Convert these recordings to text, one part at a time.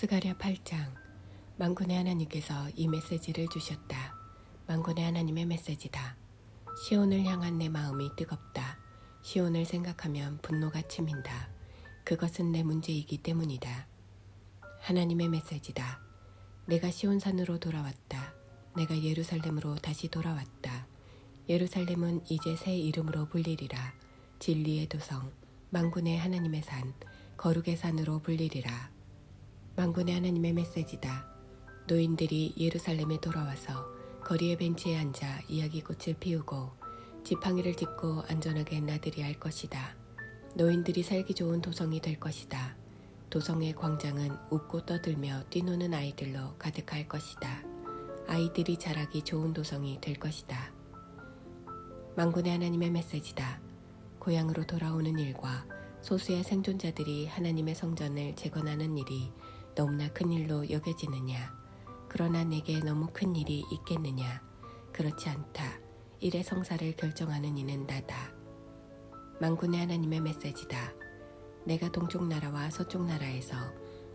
스가랴 8장 만군의 하나님께서 이 메시지를 주셨다. 만군의 하나님의 메시지다. 시온을 향한 내 마음이 뜨겁다. 시온을 생각하면 분노가 치민다. 그것은 내 문제이기 때문이다. 하나님의 메시지다. 내가 시온산으로 돌아왔다. 내가 예루살렘으로 다시 돌아왔다. 예루살렘은 이제 새 이름으로 불리리라. 진리의 도성, 만군의 하나님의 산, 거룩의 산으로 불리리라. 만군의 하나님의 메시지다. 노인들이 예루살렘에 돌아와서 거리의 벤치에 앉아 이야기꽃을 피우고 지팡이를 짚고 안전하게 나들이 할 것이다. 노인들이 살기 좋은 도성이 될 것이다. 도성의 광장은 웃고 떠들며 뛰노는 아이들로 가득할 것이다. 아이들이 자라기 좋은 도성이 될 것이다. 만군의 하나님의 메시지다. 고향으로 돌아오는 일과 소수의 생존자들이 하나님의 성전을 재건하는 일이 너무나 큰 일로 여겨지느냐? 그러나 내게 너무 큰 일이 있겠느냐? 그렇지 않다. 일의 성사를 결정하는 이는 나다. 만군의 하나님의 메시지다. 내가 동쪽 나라와 서쪽 나라에서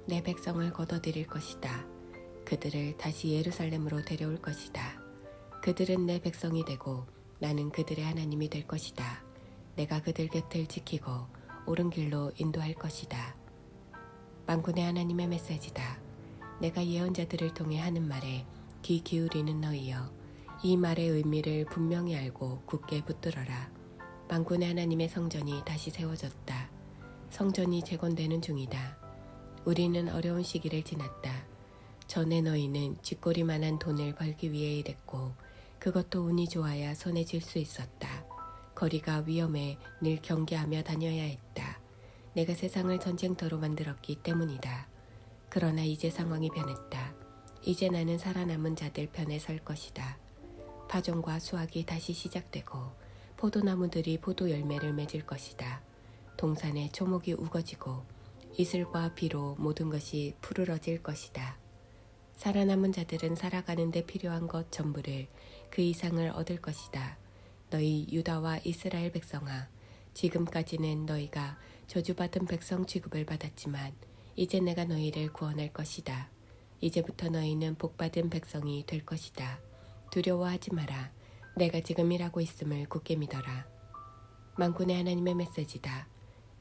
내 백성을 걷어들일 것이다. 그들을 다시 예루살렘으로 데려올 것이다. 그들은 내 백성이 되고 나는 그들의 하나님이 될 것이다. 내가 그들 곁을 지키고 옳은 길로 인도할 것이다. 만군의 하나님의 메시지다. 내가 예언자들을 통해 하는 말에 귀 기울이는 너희여. 이 말의 의미를 분명히 알고 굳게 붙들어라. 만군의 하나님의 성전이 다시 세워졌다. 성전이 재건되는 중이다. 우리는 어려운 시기를 지났다. 전에 너희는 쥐꼬리만한 돈을 벌기 위해 일했고 그것도 운이 좋아야 손에 쥘 수 있었다. 거리가 위험해 늘 경계하며 다녀야 했다. 내가 세상을 전쟁터로 만들었기 때문이다. 그러나 이제 상황이 변했다. 이제 나는 살아남은 자들 편에 설 것이다. 파종과 수확이 다시 시작되고 포도나무들이 포도 열매를 맺을 것이다. 동산에 초목이 우거지고 이슬과 비로 모든 것이 푸르러질 것이다. 살아남은 자들은 살아가는데 필요한 것 전부를 그 이상을 얻을 것이다. 너희 유다와 이스라엘 백성아, 지금까지는 너희가 저주받은 백성 취급을 받았지만 이제 내가 너희를 구원할 것이다. 이제부터 너희는 복받은 백성이 될 것이다. 두려워하지 마라. 내가 지금 일하고 있음을 굳게 믿어라. 만군의 하나님의 메시지다.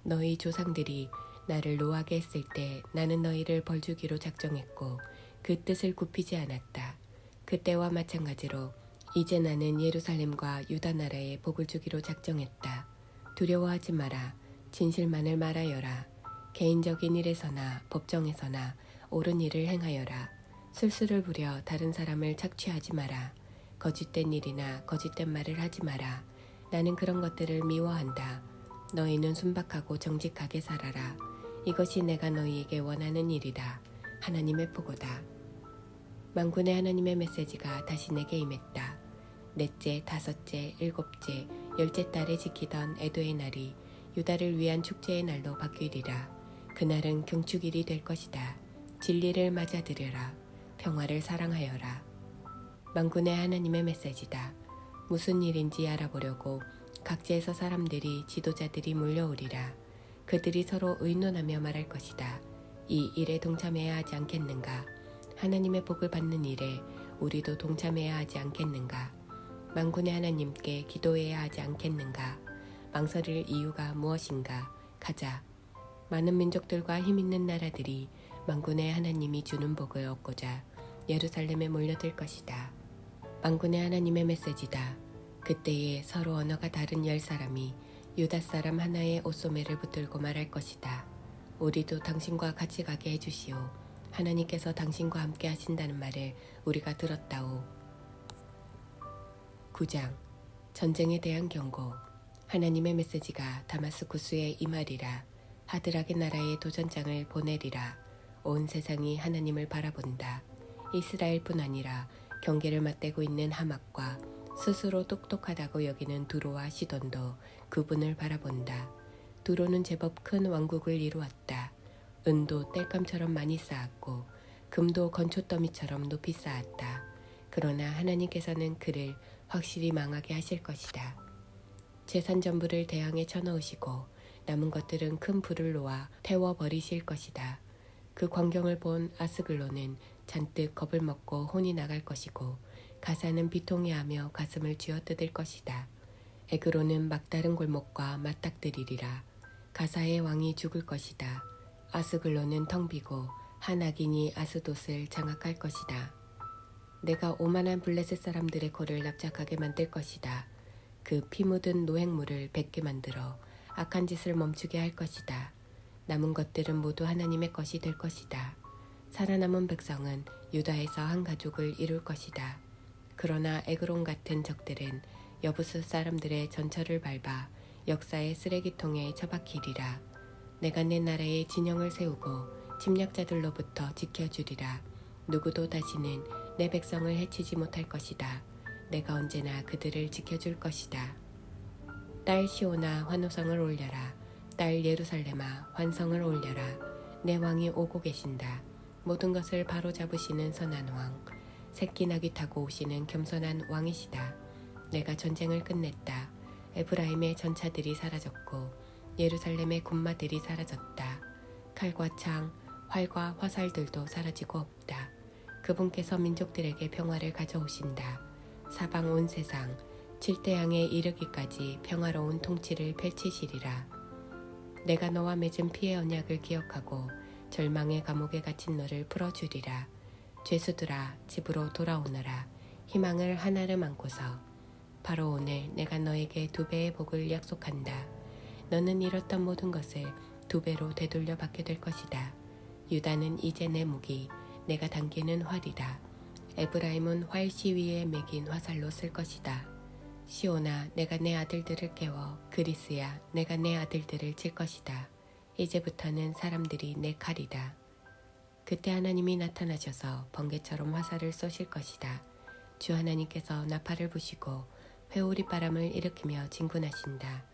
너희 조상들이 나를 노하게 했을 때 나는 너희를 벌주기로 작정했고 그 뜻을 굽히지 않았다. 그때와 마찬가지로 이제 나는 예루살렘과 유다 나라에 복을 주기로 작정했다. 두려워하지 마라. 진실만을 말하여라. 개인적인 일에서나 법정에서나 옳은 일을 행하여라. 술수를 부려 다른 사람을 착취하지 마라. 거짓된 일이나 거짓된 말을 하지 마라. 나는 그런 것들을 미워한다. 너희는 순박하고 정직하게 살아라. 이것이 내가 너희에게 원하는 일이다. 하나님의 보고다. 만군의 하나님의 메시지가 다시 내게 임했다. 넷째, 다섯째, 일곱째, 열째 달에 지키던 애도의 날이 유다를 위한 축제의 날로 바뀌리라. 그날은 경축일이 될 것이다. 진리를 맞아들여라. 평화를 사랑하여라. 만군의 하나님의 메시지다. 무슨 일인지 알아보려고 각지에서 사람들이 지도자들이 몰려오리라. 그들이 서로 의논하며 말할 것이다. 이 일에 동참해야 하지 않겠는가? 하나님의 복을 받는 일에 우리도 동참해야 하지 않겠는가? 만군의 하나님께 기도해야 하지 않겠는가? 망설일 이유가 무엇인가? 가자. 많은 민족들과 힘있는 나라들이 만군의 하나님이 주는 복을 얻고자 예루살렘에 몰려들 것이다. 만군의 하나님의 메시지다. 그때에 서로 언어가 다른 열 사람이 유다 사람 하나의 옷소매를 붙들고 말할 것이다. 우리도 당신과 같이 가게 해주시오. 하나님께서 당신과 함께 하신다는 말을 우리가 들었다오. 9장 전쟁에 대한 경고 하나님의 메시지가 다마스쿠스에 임하리라. 하드락의 나라에 도전장을 보내리라. 온 세상이 하나님을 바라본다. 이스라엘뿐 아니라 경계를 맞대고 있는 하막과 스스로 똑똑하다고 여기는 두로와 시돈도 그분을 바라본다. 두로는 제법 큰 왕국을 이루었다. 은도 땔감처럼 많이 쌓았고 금도 건초더미처럼 높이 쌓았다. 그러나 하나님께서는 그를 확실히 망하게 하실 것이다. 재산 전부를 대항에 쳐넣으시고 남은 것들은 큰 불을 놓아 태워 버리실 것이다. 그 광경을 본 아스글로는 잔뜩 겁을 먹고 혼이 나갈 것이고 가사는 비통해하며 가슴을 쥐어뜯을 것이다. 에그로는 막다른 골목과 맞닥뜨리리라. 가사의 왕이 죽을 것이다. 아스글로는 텅 비고 한 악인이 아스돗을 장악할 것이다. 내가 오만한 블레셋 사람들의 코를 납작하게 만들 것이다. 그 피 묻은 노획물을 뱉게 만들어 악한 짓을 멈추게 할 것이다. 남은 것들은 모두 하나님의 것이 될 것이다. 살아남은 백성은 유다에서 한 가족을 이룰 것이다. 그러나 에그론 같은 적들은 여부스 사람들의 전철을 밟아 역사의 쓰레기통에 처박히리라. 내가 내 나라에 진영을 세우고 침략자들로부터 지켜주리라. 누구도 다시는 내 백성을 해치지 못할 것이다. 내가 언제나 그들을 지켜줄 것이다. 딸 시오나 환호성을 올려라. 딸 예루살렘아 환성을 올려라. 내 왕이 오고 계신다. 모든 것을 바로 잡으시는 선한 왕. 새끼 나귀 타고 오시는 겸손한 왕이시다. 내가 전쟁을 끝냈다. 에브라임의 전차들이 사라졌고 예루살렘의 군마들이 사라졌다. 칼과 창, 활과 화살들도 사라지고 없다. 그분께서 민족들에게 평화를 가져오신다. 사방 온 세상, 칠대양에 이르기까지 평화로운 통치를 펼치시리라. 내가 너와 맺은 피의 언약을 기억하고 절망의 감옥에 갇힌 너를 풀어주리라. 죄수들아 집으로 돌아오너라. 희망을 하나를 안고서 바로 오늘 내가 너에게 두 배의 복을 약속한다. 너는 잃었던 모든 것을 두 배로 되돌려 받게 될 것이다. 유다는 이제 내 무기, 내가 당기는 활이다. 에브라임은 활 시 위에 매긴 화살로 쓸 것이다. 시오나 내가 내 아들들을 깨워 그리스야 내가 내 아들들을 칠 것이다. 이제부터는 사람들이 내 칼이다. 그때 하나님이 나타나셔서 번개처럼 화살을 쏘실 것이다. 주 하나님께서 나팔을 부시고 회오리 바람을 일으키며 진군하신다.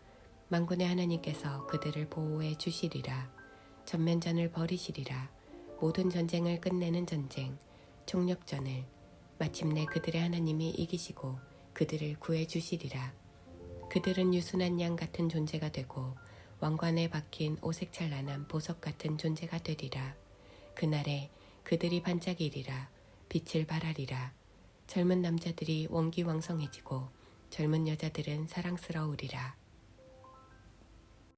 만군의 하나님께서 그들을 보호해 주시리라. 전면전을 벌이시리라. 모든 전쟁을 끝내는 전쟁, 총력전을 마침내 그들의 하나님이 이기시고 그들을 구해 주시리라. 그들은 유순한 양 같은 존재가 되고 왕관에 박힌 오색 찬란한 보석 같은 존재가 되리라. 그날에 그들이 반짝이리라. 빛을 발하리라. 젊은 남자들이 원기왕성해지고 젊은 여자들은 사랑스러우리라.